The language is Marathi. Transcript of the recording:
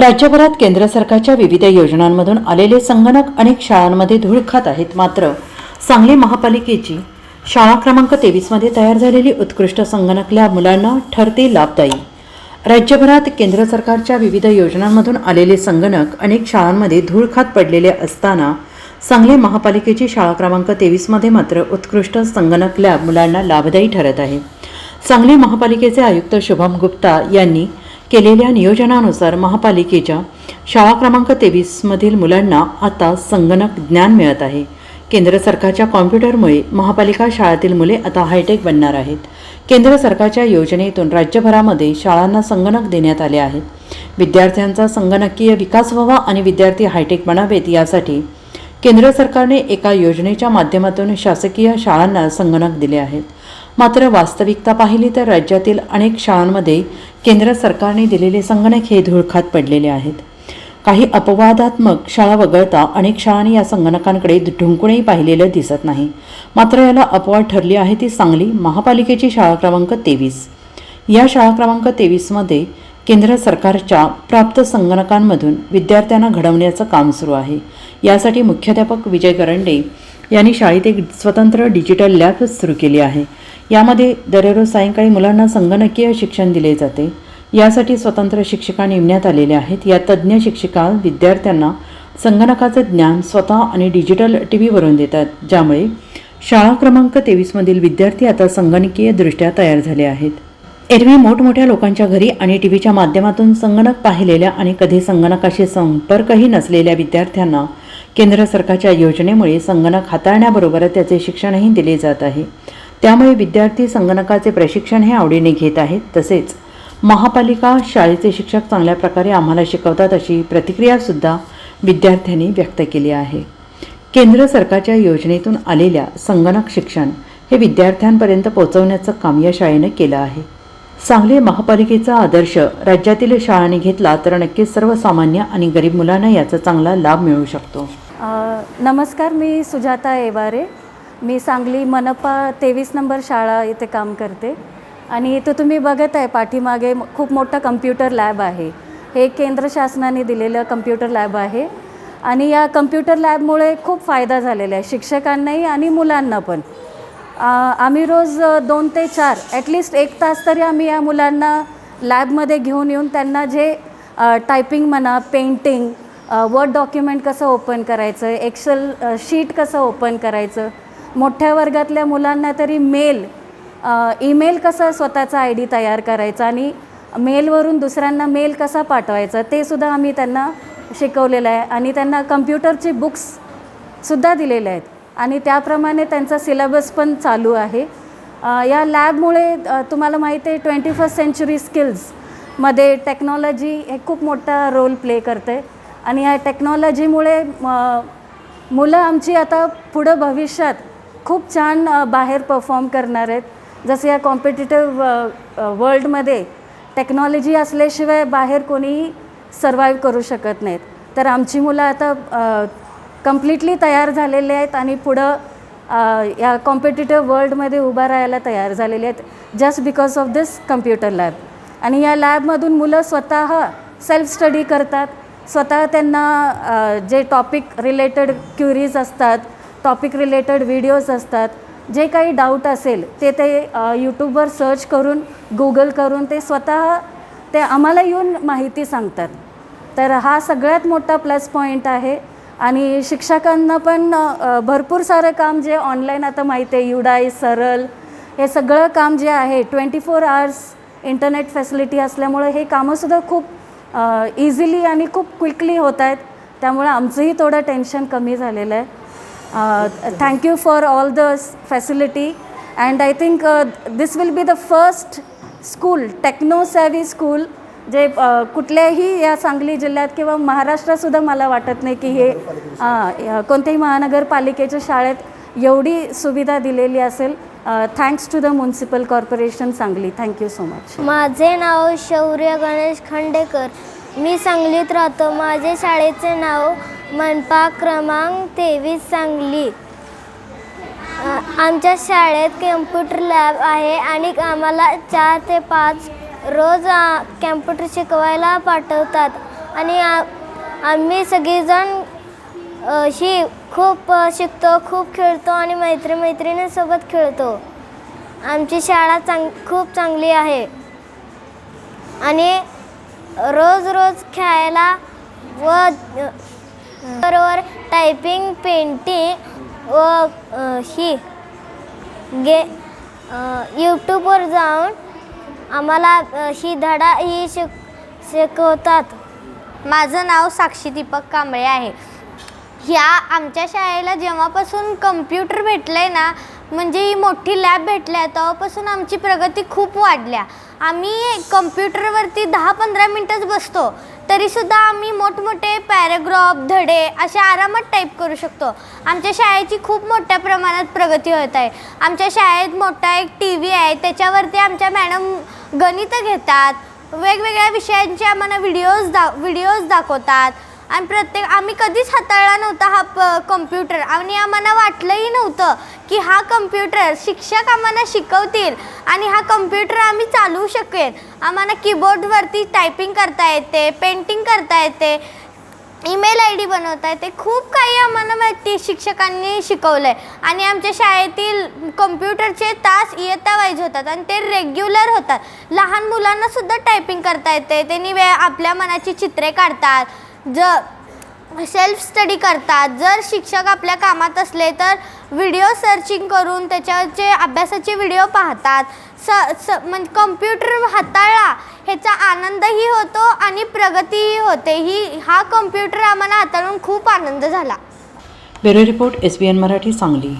राज्यभरात केंद्र सरकारच्या विविध योजनांमधून आलेले संगणक अनेक शाळांमध्ये धूळ खात आहेत मात्र सांगली महापालिकेची शाळा क्रमांक तेवीसमध्ये तयार झालेली उत्कृष्ट संगणकल्या मुलांना ठरते लाभदायी. राज्यभरात केंद्र सरकारच्या विविध योजनांमधून आलेले संगणक अनेक शाळांमध्ये धूळ खात पडलेले असताना सांगली महापालिकेची शाळा क्रमांक तेवीसमध्ये मात्र उत्कृष्ट संगणक लॅब मुलांना लाभदायी ठरत आहे. सांगली महापालिकेचे आयुक्त शुभम गुप्ता यांनी केलेल्या नियोजनानुसार महापालिकेच्या शाळा क्रमांक तेवीसमधील मुलांना आता संगणक ज्ञान मिळत आहे. केंद्र सरकारच्या कॉम्प्युटरमुळे महापालिका शाळेतील मुले आता हायटेक बनणार आहेत. केंद्र सरकारच्या योजनेतून राज्यभरामध्ये शाळांना संगणक देण्यात आले आहेत. विद्यार्थ्यांचा संगणकीय विकास व्हावा आणि विद्यार्थी हायटेक बनावेत यासाठी केंद्र सरकारने एका योजनेच्या माध्यमातून शासकीय शाळांना संगणक दिले आहेत. मात्र वास्तविकता पाहिली तर राज्यातील अनेक शाळांमध्ये केंद्र सरकारने दिलेले संगणक हे धुळखात पडलेले आहेत. काही अपवादात्मक शाळा वगळता अनेक शाळांनी या संगणकांकडे ढुंकूनही पाहिलेलं दिसत नाही. मात्र याला अपवाद ठरली आहे ती सांगली महापालिकेची शाळा क्रमांक तेवीस. या शाळा क्रमांक तेवीसमध्ये केंद्र सरकारच्या प्राप्त संगणकांमधून विद्यार्थ्यांना घडवण्याचं काम सुरू आहे. यासाठी मुख्याध्यापक विजय गरंडे यांनी शाळेत एक स्वतंत्र डिजिटल लॅब सुरू केली आहे. यामध्ये दररोज सायंकाळी मुलांना संगणकीय शिक्षण दिले जाते. यासाठी स्वतंत्र शिक्षिका नेमण्यात आलेल्या आहेत. या तज्ज्ञ शिक्षिका विद्यार्थ्यांना संगणकाचं ज्ञान स्वतः आणि डिजिटल टी व्हीवरून देतात. ज्यामुळे शाळा क्रमांक तेवीसमधील विद्यार्थी आता संगणकीयदृष्ट्या तयार झाले आहेत. एरवी मोठमोठ्या लोकांच्या घरी आणि टी व्हीच्या माध्यमातून संगणक पाहिलेल्या आणि कधी संगणकाशी संपर्कही नसलेल्या विद्यार्थ्यांना केंद्र सरकारच्या योजनेमुळे संगणक हाताळण्याबरोबरच त्याचे शिक्षणही दिले जात आहे. त्यामुळे विद्यार्थी संगणकाचे प्रशिक्षण हे आवडीने घेत आहेत. तसेच महापालिका शाळेचे शिक्षक चांगल्या प्रकारे आम्हाला शिकवतात अशी प्रतिक्रियासुद्धा विद्यार्थ्यांनी व्यक्त केली आहे. केंद्र सरकारच्या योजनेतून आलेल्या संगणक शिक्षण हे विद्यार्थ्यांपर्यंत पोहोचवण्याचं काम या शाळेनं केलं आहे. सांगली महापालिकेचा आदर्श. राज्यातील शाळांनी घेतला तर नक्कीच सर्वसामान्य आणि गरीब मुलांना याचा चांगला लाभ मिळू शकतो. नमस्कार मी सुजाता एवारे. मी सांगली मनपा तेवीस नंबर शाळा इथे काम करते. आणि इथं तुम्ही बघत आहे पाठीमागे खूप मोठा कम्प्युटर लॅब आहे. हे केंद्र शासनाने दिलेलं कम्प्युटर लॅब आहे. आणि या कम्प्युटर लॅबमुळे खूप फायदा झालेला आहे शिक्षकांनाही आणि मुलांना पण. आम्ही रोज दोन ते चार ॲटलिस्ट एक तास तरी आम्ही या मुलांना लॅबमध्ये घेऊन येऊन त्यांना जे टायपिंग म्हणा पेंटिंग वर्ड डॉक्युमेंट कसं ओपन करायचं एक्सेल शीट कसं ओपन करायचं मोठ्या वर्गातल्या मुलांना तरी मेल ईमेल कसा स्वतःचा आय डी तयार करायचा आणि मेलवरून दुसऱ्यांना मेल कसा पाठवायचा ते सुद्धा आम्ही त्यांना शिकवलेलं आहे आणि त्यांना कम्प्युटरचे बुक्स सुद्धा दिलेले आहेत. आणि त्याप्रमाणे त्यांचा सिलेबस पण चालू आहे. या लॅबमुळे तुम्हाला माहीत आहे ट्वेंटी फर्स्ट सेंचुरी स्किल्समध्ये टेक्नॉलॉजी हे खूप मोठा रोल प्ले करते. आणि या टेक्नॉलॉजीमुळे मुलं आमची आता पुढं भविष्यात खूप छान बाहेर परफॉर्म करणार आहेत. जसं या कॉम्पिटिटिव्ह वर्ल्डमध्ये टेक्नॉलॉजी असल्याशिवाय बाहेर कोणीही सर्वाईव्ह करू शकत नाहीत. तर आमची मुलं आता कम्प्लिटली तयार झालेले आहेत आणि पुढं या कॉम्पिटिटिव्ह वर्ल्डमध्ये उभा राहायला तयार झालेले आहेत just because of this computer lab आणि या लॅबमधून मुलं स्वतः सेल्फ स्टडी करतात. स्वतः त्यांना जे टॉपिक रिलेटेड क्युरीज असतात टॉपिक रिलेटेड व्हिडिओज असतात जे काही डाऊट असेल ते ते यूट्यूबवर सर्च करून गुगल करून ते स्वतः ते आम्हाला येऊन माहिती सांगतात. तर हा सगळ्यात मोठा प्लस पॉईंट आहे. आणि शिक्षकांना पण भरपूर सारं काम जे ऑनलाईन आता माहिती आहे युडाई सरल हे सगळं काम जे आहे twenty four hours internet facility असल्यामुळे हे कामंसुद्धा खूप इझिली आणि खूप क्विकली होत आहेत. त्यामुळे आमचंही थोडं टेन्शन कमी झालेलं आहे. Thank you for all the facility and I think this will be the first school techno savvy school जे कुठल्याही या सांगली जिल्ह्यात किंवा महाराष्ट्रातसुद्धा मला वाटत नाही की हे हां, कोणत्याही महानगरपालिकेच्या शाळेत एवढी सुविधा दिलेली असेल. Thanks to the municipal corporation Sangli. Thank you so much माझे नाव शौर्य गणेश खांडेकर. मी सांगलीत राहतो. माझे शाळेचे नाव मनपा क्रमांक तेवीस सांगली. आमच्या शाळेत कम्प्युटर लॅब आहे आणि आम्हाला चार ते पाच रोज कॅम्प्युटर शिकवायला पाठवतात. आणि आ- आम्ही सगळेजण ही खूप शिकतो खूप खेळतो आणि मैत्री मैत्रिणींसोबत खेळतो. आमची शाळा चांग खूप चांगली आहे. आणि रोज रोज खेळायला व बरोबर टायपिंग पेंटिंग व ही गे यूट्यूबवर जाऊन आम्हाला ही धडा ही शिक शिकवतात. माझं नाव साक्षी दीपक कांबळे आहे. ह्या आमच्या शाळेला जेव्हापासून कम्प्युटर भेटलं आहे ना म्हणजे ही मोठी लॅब भेटल्या तेव्हापासून आमची प्रगती खूप वाढल्या. आम्ही कम्प्युटरवरती दहा पंधरा मिनटंच बसतो. तरीसुद्धा आम्ही मोठमोठे पॅराग्राफ धडे असे आरामात टाईप करू शकतो. आमच्या शाळेची खूप मोठ्या प्रमाणात प्रगती होत आहे. आमच्या शाळेत मोठा एक टी व्ही आहे. त्याच्यावरती आमच्या मॅडम गणितं घेतात. वेगवेगळ्या विषयांचे आम्हाला व्हिडिओज दा व्हिडिओज दाखवतात. आणि प्रत्येक आम्ही कधीच हाताळला नव्हता हा प कम्प्युटर आणि आम्हाला वाटलंही नव्हतं की हा कम्प्युटर शिक्षक आम्हाला शिकवतील आणि हा कम्प्युटर आम्ही चालवू शकेल आम्हाला कीबोर्डवरती टायपिंग करता येते पेंटिंग करता येते ईमेल आय डी बनवता येते. खूप काही आम्हाला माहिती शिक्षकांनी शिकवलं आहे आणि आमच्या शाळेतील कम्प्युटरचे तास इयत्ता वाईज होतात आणि ते रेग्युलर होतात. लहान मुलांनासुद्धा टायपिंग करता येते. त्यांनी वे आपल्या मनाची चित्रे काढतात. ज सेल्फ स्टडी करतात. जर शिक्षक आपल्या कामात असले तर व्हिडिओ सर्चिंग करून त्याच्याचे अभ्यासाचे व्हिडिओ पाहतात. स स म्हणजे कम्प्युटर हाताळला ह्याचा आनंदही होतो आणि प्रगतीही होते. ही हा कम्प्युटर आम्हाला हाताळून खूप आनंद झाला. Bureau report S B N Marathi Sangli.